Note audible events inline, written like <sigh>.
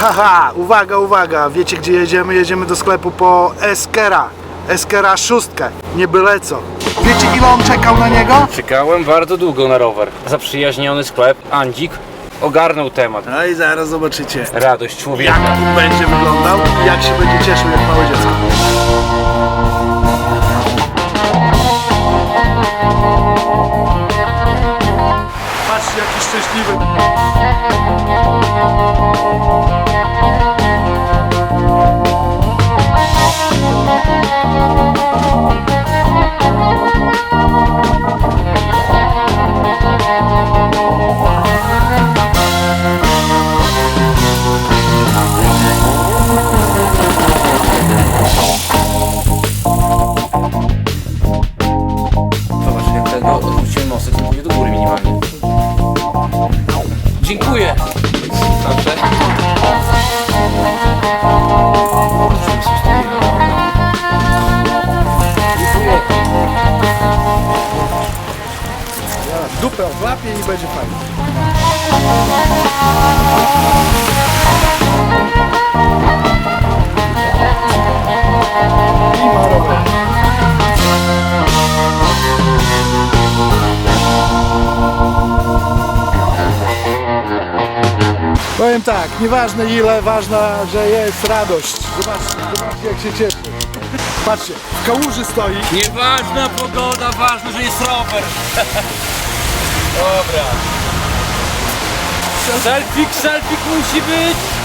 Haha, uwaga, uwaga, wiecie gdzie jedziemy? Jedziemy do sklepu po Eskera. Eskera szóstkę, nie byle co. Wiecie ile on czekał na niego? Czekałem bardzo długo na rower. Zaprzyjaźniony sklep, Andzik, ogarnął temat. No i zaraz zobaczycie, Radość jak człowieka. on będzie wyglądał i jak się będzie cieszył jak małe dziecko. Patrzcie jaki szczęśliwy. Dziękuję. Dobrze. Dziękuję. Dupę łapie i będzie fajnie. Powiem tak, nieważne ile, ważna, że jest radość. Zobaczcie, zobaczcie jak się cieszy. Patrzcie, w kałuży stoi. Nieważna pogoda, ważne, że jest rower. <laughs> Dobra. Selfik, selfik musi być.